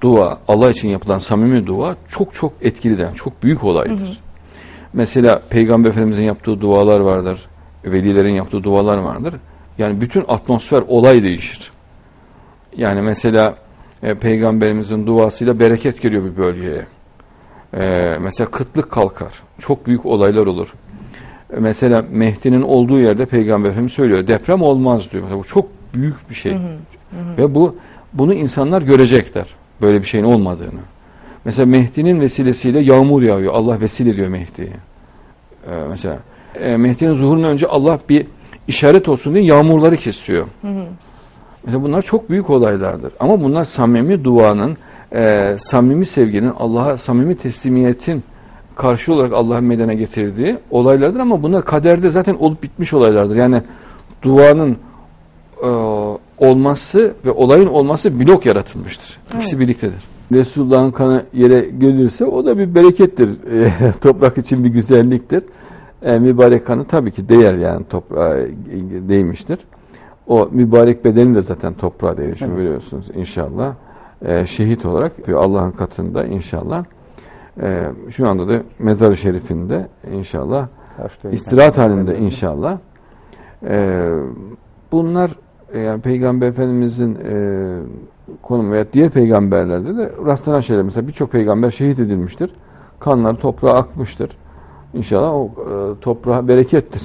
dua, Allah için yapılan samimi dua çok çok etkilidir. Yani çok büyük olaydır. Mesela Peygamber Efendimizin yaptığı dualar vardır. Velilerin yaptığı dualar vardır. Yani bütün atmosfer, olay değişir. Yani mesela e, Peygamberimizin duasıyla bereket geliyor bir bölgeye. E, mesela kıtlık kalkar. Çok büyük olaylar olur. E, mesela Mehdi'nin olduğu yerde Peygamber Efendimiz söylüyor. Deprem olmaz diyor. Mesela bu çok büyük bir şey. Ve bu bunu insanlar görecekler. Böyle bir şeyin olmadığını. Mesela Mehdi'nin vesilesiyle yağmur yağıyor. Allah vesile ediyor Mehdi'ye. Ee, mesela e, Mehdi'nin zuhurundan önce Allah bir işaret olsun diye yağmurları kesiyor. Mesela bunlar çok büyük olaylardır. Ama bunlar samimi duanın, e, samimi sevginin, Allah'a samimi teslimiyetin karşı olarak Allah'ın meydana getirdiği olaylardır ama bunlar kaderde zaten olup bitmiş olaylardır. Yani duanın e, olması ve olayın olması blok yaratılmıştır. İkisi Evet. birliktedir. Resulullah'ın kanı yere gelirse o da bir berekettir. E, toprak için bir güzelliktir. E, mübarek kanı tabii ki değer yani toprağa e, değmiştir. O mübarek bedeni de zaten toprağa. Şimdi Evet. biliyorsunuz inşallah. E, şehit olarak Allah'ın katında inşallah. E, şu anda da mezar-ı şerifinde inşallah istirahat halinde inşallah. Ee, bunlar e, yani Peygamber Efendimizin e, konumu veya diğer peygamberlerde de rastlanan şeyler. Mesela birçok peygamber şehit edilmiştir. Kanları toprağa akmıştır. İnşallah o e, toprağa berekettir.